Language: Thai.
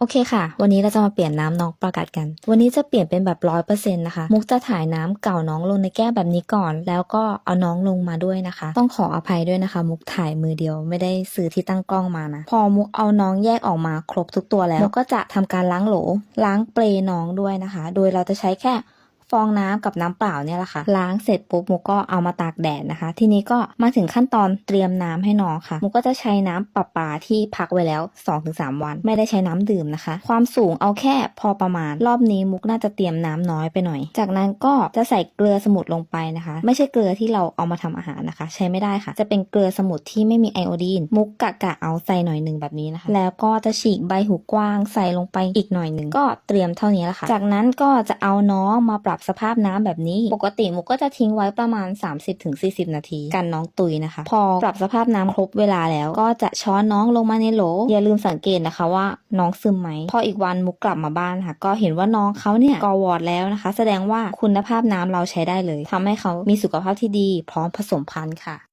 โอเคค่ะ วันนี้เราจะมาเปลี่ยนน้ำน้องประกาศกัน วันนี้จะเปลี่ยนเป็นแบบร้อยเปอร์เซ็นต์นะคะ มุกจะถ่ายน้ำเก่าน้องลงในแก้วแบบนี้ก่อน แล้วก็เอาน้องลงมาด้วยนะคะ ต้องขออภัยด้วยนะคะ มุกถ่ายมือเดียวไม่ได้ซื้อที่ตั้งกล้องมานะ พอมุกเอาน้องแยกออกมาครบทุกตัวแล้ว มุกก็จะทำการล้างโหล ล้างเปลยน้องด้วยนะคะ โดยเราจะใช้แค่ ฟองน้ำกับน้ำเปล่าเนี่ยแหละค่ะ ล้างเสร็จปุ๊บมุกก็เอามาตากแดดนะคะ ทีนี้ก็มาถึงขั้นตอนเตรียมน้ำให้น้องค่ะ มุกก็จะใช้น้ำประปาที่พักไว้แล้ว 2-3 วัน ไม่ได้ใช้น้ำดื่มนะคะ ความสูงเอาแค่พอประมาณ รอบนี้มุกน่าจะเตรียมน้ำน้อยไปหน่อย จากนั้นก็จะใส่เกลือสมุนลงไปนะคะ ไม่ใช่เกลือที่เราเอามาทำอาหารนะคะ ใช้ไม่ได้ค่ะ จะเป็นเกลือสมุนที่ไม่มีไอโอดีน มุกกะกะเอาใส่หน่อยหนึ่งแบบนี้นะคะ แล้วก็จะฉีกใบหูกว้างใส่ลงไปอีกหน่อยหนึ่งก็เตรียมเท่านี้แหละค่ะ จากนั้นก็จะเอาน้องมาปรับสภาพน้ำแบบนี้ ปกติมุกก็จะทิ้งไว้ประมาณ 30-40 นาที กันน้องตุยนะคะ พอปรับสภาพน้ำครบเวลาแล้วก็จะช้อนน้องลงมาในโหล อย่าลืมสังเกตนะคะว่าน้องซึมไหม พออีกวันมุกกลับมาบ้านค่ะ ก็เห็นว่าน้องเขาเนี่ยกอวอร์ดแล้วนะคะ แสดงว่าคุณภาพน้ำเราใช้ได้เลยทำให้เขามีสุขภาพที่ดี พร้อมผสมพันธุ์ค่ะ